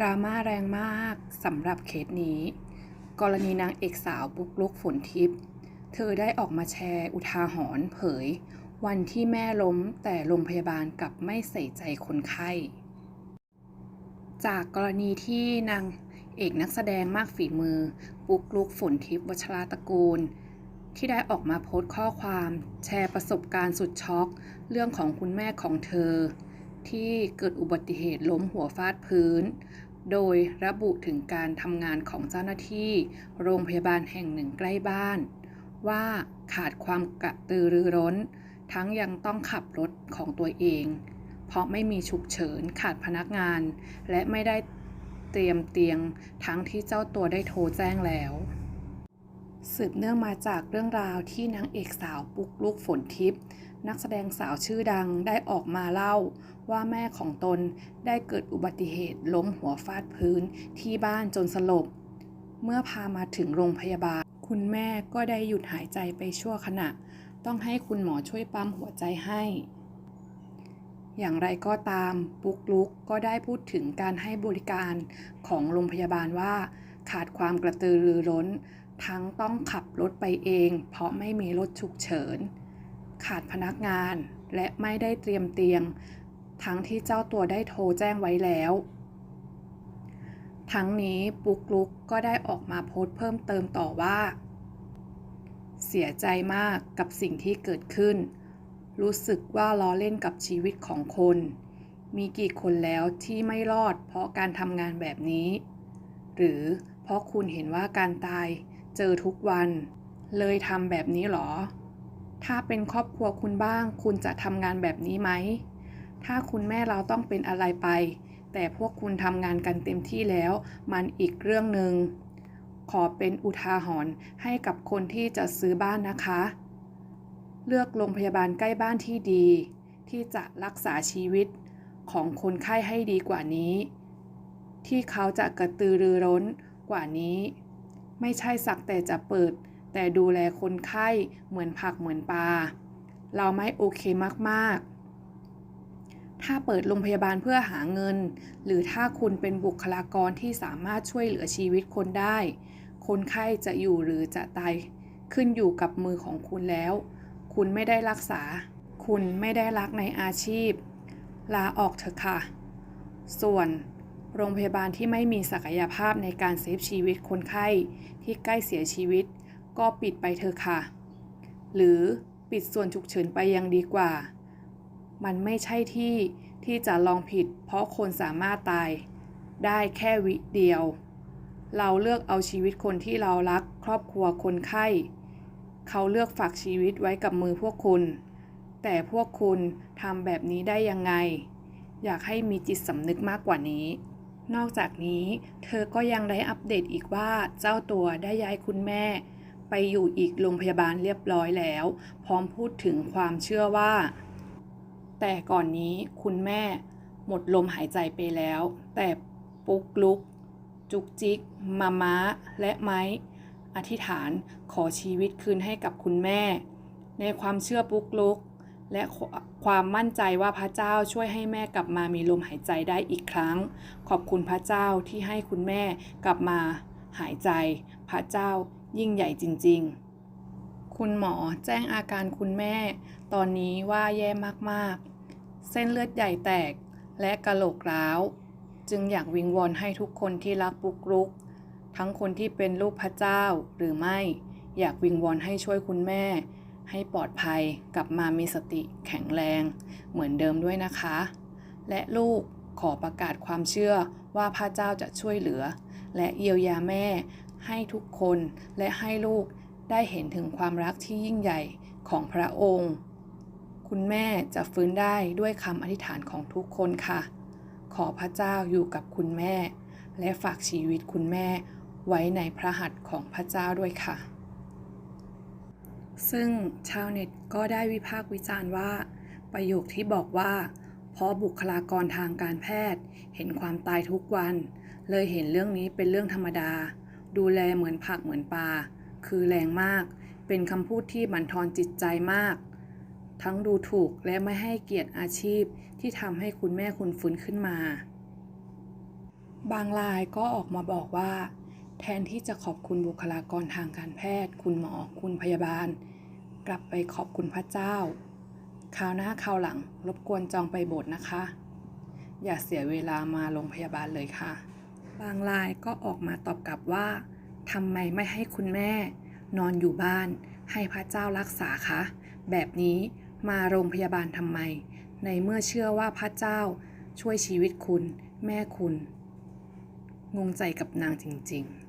ดราม่าแรงมากสำหรับเคสนี้ กรณีนางเอกสาวปุกลุกฝนทิพย์เธอได้ออกมาแชร์อุทาหรณ์เผย วันที่แม่ล้มแต่โรงพยาบาลกลับไม่ใส่ใจคนไข้ จากกรณีที่นางเอกนักแสดงมากฝีมือ ปุกลุกฝนทิพย์วัชราตระกูล ที่ได้ออกมาโพสต์ข้อความ แชร์ประสบการณ์สุดช็อก เรื่องของคุณแม่ของเธอ ที่เกิดอุบัติเหตุล้มหัวฟาดพื้น โดยระบุถึงการทำงานของเจ้าหน้าที่ โรงพยาบาลแห่งหนึ่งใกล้บ้าน ว่าขาดความกระตือรือร้น ทั้งยังต้องขับรถของตัวเอง เพราะไม่มีฉุกเฉินขาดพนักงาน และไม่ได้เตรียมเตียงทั้งที่เจ้าตัวได้โทรแจ้งแล้ว สืบเนื่องมาจากเรื่องราวที่นางเอกสาวปุกลุกฝนทิพย์นักแสดงสาวชื่อดังได้ออกมาเล่า ว่าแม่ของตนได้เกิดอุบัติเหตุล้มหัวฟาดพื้นที่บ้านจนสลบ เมื่อพามาถึงโรงพยาบาล คุณแม่ก็ได้หยุดหายใจไปชั่วขณะ ต้องให้คุณหมอช่วยปั๊มหัวใจให้ อย่างไรก็ตามปุกลุกก็ได้พูดถึงการให้บริการของโรงพยาบาลว่า ขาดความกระตือรือร้น ทั้งต้องขับรถไปเอง เพราะไม่มีรถฉุกเฉิน ขาดพนักงานและไม่ได้เตรียมเตียง ทั้งที่เจ้าตัวได้โทรแจ้งไว้แล้ว ทั้งนี้ปุกลุกก็ได้ออกมาโพสต์เพิ่มเติมต่อว่า เสียใจมากกับสิ่งที่เกิดขึ้น รู้สึกว่าล้อเล่นกับชีวิตของคน มีกี่คนแล้วที่ไม่รอดเพราะการทำงานแบบนี้ หรือเพราะคุณเห็นว่าการตาย เจอทุกวัน เลยทำแบบนี้หรอ ถ้าเป็นครอบครัวคุณบ้าง คุณจะทำงานแบบนี้ไหม ถ้าคุณแม่เราต้องเป็นอะไรไป แต่พวกคุณทำงานกันเต็มที่แล้ว มันอีกเรื่องหนึ่งขอเป็นอุทาหรณ์ให้กับคนที่จะซื้อบ้านนะคะ เลือกโรงพยาบาลใกล้บ้านที่ดี ที่จะรักษาชีวิตของคนไข้ให้ดีกว่านี้ ที่เขาจะกระตือรือร้นกว่านี้ ไม่ใช่สักแต่จะเปิด แต่ดูแลคนไข้เหมือนผักเหมือนปลา เราไม่โอเคมากๆถ้าเปิดโรงพยาบาลเพื่อหาเงิน หรือถ้าคุณเป็นบุคลากรที่สามารถช่วยเหลือชีวิตคนได้ คนไข้จะอยู่หรือจะตาย ขึ้นอยู่กับมือของคุณแล้ว คุณไม่ได้รักษา คุณไม่ได้รักในอาชีพ ลาออกเถอะค่ะ ส่วน โรงพยาบาลที่ไม่มีศักยภาพในการเซฟชีวิตคนไข้ที่ใกล้เสียชีวิต ก็ปิดไปเถอะค่ะ หรือปิดส่วนฉุกเฉินไปยังดีกว่า มันไม่ใช่ที่ที่จะลองผิด เพราะคนสามารถตายได้แค่วิเดียว เราเลือกเอาชีวิตคนที่เรารักครอบครัวคนไข้ เขาเลือกฝากชีวิตไว้กับมือพวกคุณ แต่พวกคุณทำแบบนี้ได้ยังไง อยากให้มีจิตสำนึกมากกว่านี้ นอกจากนี้เธอก็ยังได้อัปเดตอีกว่าเจ้าตัวได้ย้ายคุณแม่ ไปอยู่อีกโรงพยาบาลเรียบร้อยแล้ว พร้อมพูดถึงความเชื่อว่า แต่ก่อนนี้คุณแม่หมดลมหายใจไปแล้ว แต่ปุ๊กลุก จุกจิกมาม้า และไม้ อธิษฐานขอชีวิตคืนให้กับคุณแม่ ในความเชื่อปุ๊กลุก และความมั่นใจว่าพระเจ้าช่วยให้แม่กลับมามีลมหายใจได้อีกครั้ง ขอบคุณพระเจ้าที่ให้คุณแม่กลับมาหายใจ พระเจ้ายิ่งใหญ่จริง ๆ คุณหมอแจ้งอาการคุณแม่ ตอนนี้ว่าแย่มากๆ เส้นเลือดใหญ่แตกและกระโหลกร้าว จึงอยากวิงวอนให้ทุกคนที่รักปุกลุก ทั้งคนที่เป็นลูกพระเจ้าหรือไม่ อยากวิงวอนให้ช่วยคุณแม่ ให้ปลอดภัยกลับมามีสติแข็งแรง เหมือนเดิมด้วยนะคะ และลูกขอประกาศความเชื่อว่าพระเจ้าจะช่วยเหลือ และเยียวยาแม่ให้ทุกคนและให้ลูกได้เห็นถึงความรักที่ยิ่งใหญ่ของพระองค์ คุณแม่จะฟื้นได้ด้วยคำอธิษฐานของทุกคนค่ะ ขอพระเจ้าอยู่กับคุณแม่ และฝากชีวิตคุณแม่ไว้ในพระหัตถ์ของพระเจ้าด้วยค่ะ ซึ่งชาวเน็ตก็ได้วิพากษ์วิจารณ์ว่า ประโยคที่บอกว่า เพราะบุคลากรทางการแพทย์ เห็นความตายทุกวัน เลยเห็นเรื่องนี้เป็นเรื่องธรรมดา ดูแลเหมือนผักเหมือนปลาคือแรงมาก เป็นคำพูดที่บั่นทอนจิตใจมาก ทั้งดูถูกและไม่ให้เกียรติอาชีพที่ทำให้คุณแม่คุณฟื้นขึ้นมา บางรายก็ออกมาบอกว่า แทนที่จะขอบคุณบุคลากรทางการแพทย์ คุณหมอ คุณพยาบาล กลับไปขอบคุณพระเจ้า คราวหน้าคราวหลัง รบกวนจองไปโบสถ์นะคะ อย่าเสียเวลามาโรงพยาบาลเลยค่ะ บางรายก็ออกมาตอบกลับว่าทำไมไม่ให้คุณแม่ นอนอยู่บ้าน ให้พระเจ้ารักษาคะ แบบนี้มาโรงพยาบาลทำไม ในเมื่อเชื่อว่าพระเจ้าช่วยชีวิตคุณ แม่คุณ งงใจกับนางจริง ๆ